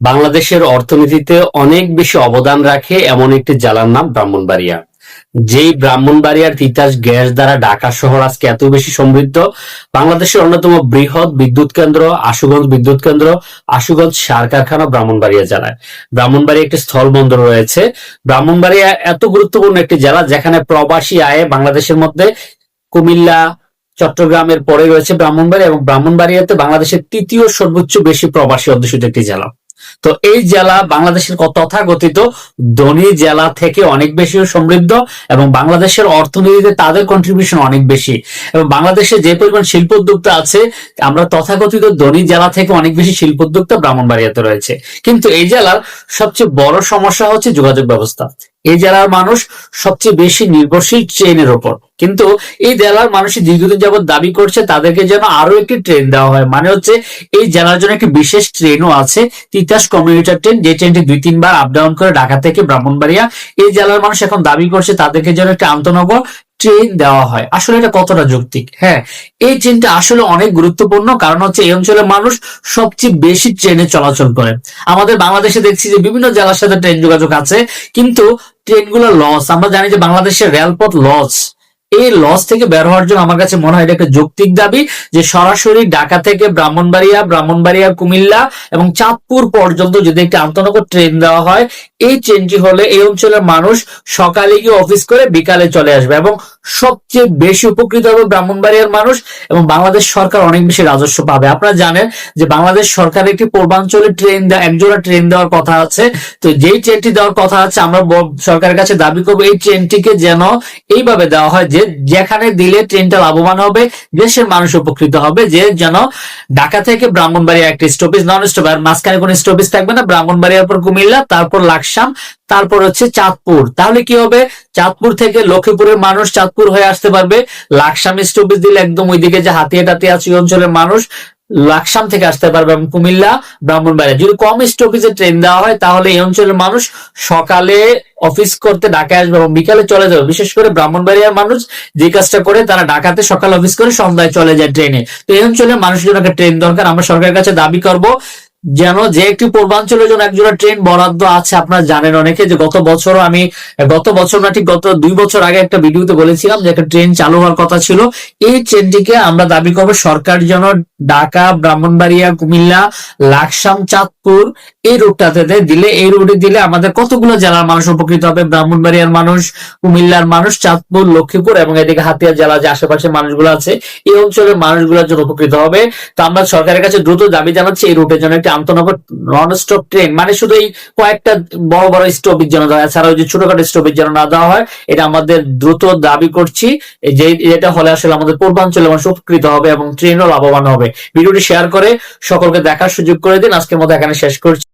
বাংলাদেশের অর্থনীতিতে অনেক বেশি অবদান রাখে এমন একটি জেলার নাম ব্রাহ্মণবাড়িয়া। যেই ব্রাহ্মণবাড়িয়ার তিতাস গ্যাস দ্বারা ঢাকা শহর আজকে এত বেশি সমৃদ্ধ। বাংলাদেশের অন্যতম বৃহৎ বিদ্যুৎ কেন্দ্র আশুগঞ্জ বিদ্যুৎ কেন্দ্র, আশুগঞ্জ সার কারখানা ব্রাহ্মণবাড়িয়া জেলায়। ব্রাহ্মণবাড়িয়া একটি স্থল বন্দর রয়েছে। ব্রাহ্মণবাড়িয়া এত গুরুত্বপূর্ণ একটি জেলা যেখানে প্রবাসী আয়ে বাংলাদেশের মধ্যে কুমিল্লা, চট্টগ্রামের পরে রয়েছে ব্রাহ্মণবাড়িয়া এবং ব্রাহ্মণবাড়িয়াতে বাংলাদেশের তৃতীয় সর্বোচ্চ বেশি প্রবাসী অধ্যুষিত একটি জেলা। তো এই জেলা বাংলাদেশের তথাকথিত ধনী জেলা থেকে অনেক বেশি সমৃদ্ধ এবং বাংলাদেশের অর্থনীতিতে তাদের কন্ট্রিবিউশন অনেক বেশি। এবং বাংলাদেশে যে পরিমাণ শিল্প উদ্যোক্তা আছে, আমরা তথাকথিত ধনী জেলা থেকে অনেক বেশি শিল্প উদ্যোক্তা ব্রাহ্মণবাড়িয়াতে রয়েছে। কিন্তু এই জেলার সবচেয়ে বড় সমস্যা হচ্ছে যোগাযোগ ব্যবস্থা। এই জেলার মানুষ সবচেয়ে বেশি নির্ভরশীল ট্রেনের ওপর। কিন্তু এই জেলার মানুষ দীর্ঘদিন যাবত দাবি করছে তাদেরকে যেন আরও একটি ট্রেন দেওয়া হয়। মানে হচ্ছে এই জেলার জন্য একটি বিশেষ ট্রেনও আছে, তিতাস কমিউটার ট্রেন। যে ট্রেনটি দুই, তিনবার আপ ডাউন করে ঢাকা থেকে ব্রাহ্মণবাড়িয়া। এই জেলার মানুষ এখন দাবি করছে তাদেরকে যেন একটি আন্তনগর ট্রেন দেওয়া হয়। আসলে এটা কতটা যৌক্তিক? হ্যাঁ এই ট্রেনটা আসলে অনেক গুরুত্বপূর্ণ কারণ হচ্ছে এই অঞ্চলের মানুষ সবচেয়ে বেশি ট্রেনে চলাচল করে। আমাদের বাংলাদেশে দেখছি যে বিভিন্ন জেলার সাথে ট্রেন যোগাযোগ আছে, কিন্তু ট্রেনগুলো লস আমরা জানি যে বাংলাদেশের রেলপথ লস এই লস থেকে বের হওয়ার জন্য আমার কাছে মনে হয় এটা একটা যৌক্তিক দাবি যে সরাসরি ঢাকা থেকে ব্রাহ্মণবাড়িয়া ব্রাহ্মণবাড়িয়া, কুমিল্লা এবং চাঁদপুর পর্যন্ত যদি একটি আন্তনগর ট্রেন দেওয়া হয়, এই ট্রেনটি হলে এই অঞ্চলের মানুষ সকালে গিয়ে অফিস করে বিকালে চলে আসবে এবং সবচেয়ে বেশি উপকৃত হবে ব্রাহ্মণবাড়িয়ার মানুষ এবং বাংলাদেশ সরকার অনেক বেশি রাজস্ব পাবে। আপনারা জানেন যে বাংলাদেশ সরকার একটি পূর্বাঞ্চলে ট্রেন একজোড়া ট্রেন দেওয়ার কথা আছে। তো যেই ট্রেনটি দেওয়ার কথা আছে, আমরা সরকারের কাছে দাবি করব এই ট্রেনটিকে যেন এইভাবে দেওয়া হয় যে যেখানে দিলে ট্রেনটা লাভবান হবে, দেশের মানুষ উপকৃত হবে, যে যেন ঢাকা থেকে ব্রাহ্মণবাড়িয়া একটি স্টপেজ নন স্টপ আর মাঝখানে কোনো স্টপেজ থাকবে না। ব্রাহ্মণবাড়িয়ার পর কুমিল্লা, তারপর লাকসাম তারপর হচ্ছে চাঁদপুর। তাহলে কি হবে? চাঁদপুর থেকে লক্ষ্মীপুরের মানুষ চাঁদপুর হয়ে আসতে পারবে। লাকসাম স্টপেজ দিলে একদম ওইদিকে যে হাতিয়া টাতিয়া আছে অঞ্চলের মানুষ লাকসাম থেকে আসতে পারবে এবং কুমিল্লা, ব্রাহ্মণবাড়িয়া। যদি কম স্টপেজে ট্রেন দেওয়া হয়, তাহলে এই অঞ্চলের মানুষ সকালে অফিস করতে ঢাকায় আসবে এবং বিকালে চলে যাবে। বিশেষ করে ব্রাহ্মণবাড়িয়ার মানুষ যে কাজটা করে, তারা ঢাকাতে সকাল অফিস করে সন্ধ্যায় চলে যায় ট্রেনে তো এই অঞ্চলের মানুষের জন্য একটা ট্রেন দরকার। আমরা সরকারের কাছে দাবি করব যেন যে একটি পূর্বাঞ্চলের জন্য একজোড়া ট্রেন বরাদ্দ আছে, আপনারা জানেন অনেকে যে গত বছর আমি, গত বছর না, ঠিক গত দুই বছর আগে একটা ভিডিওতে বলেছিলাম যে একটা ট্রেন চালু হওয়ার কথা ছিল। এই ট্রেনটিকে আমরা দাবি করব সরকার যেন ঢাকা, ব্রাহ্মণবাড়িয়া, কুমিল্লা, লাকসাম চাঁদপুর এই রুটটাতে দেয়। দিলে, এই রুটে দিলে আমাদের কতগুলো জেলার মানুষ উপকৃত হবে? ব্রাহ্মণবাড়িয়ার মানুষ, কুমিল্লার মানুষ, চাঁদপুর, লক্ষ্মীপুর এবং এদিকে হাতিয়া জেলা যে আশেপাশে মানুষগুলো আছে, এই অঞ্চলের মানুষগুলোর জন্য উপকৃত হবে। তো আমরা সরকারের কাছে দ্রুত দাবি জানাচ্ছি, এই রুটের জন্য একটি আন্তনগর নন স্টপ ট্রেন মানে শুধু এই কয়েকটা বড় বড় স্টপেজ যেন দেওয়া এছাড়া ওই যে ছোটখাটো স্টপেজ যেন না দেওয়া হয়, এটা আমাদের দ্রুত দাবি করছি। যে এটা হলে আসলে আমাদের পূর্বাঞ্চলে মানুষ উপকৃত হবে এবং ট্রেনও লাভবান হবে। ভিডিওটি শেয়ার করে সকলকে দেখার সুযোগ করে দিন। আজকের মতো এখানে শেষ করছি।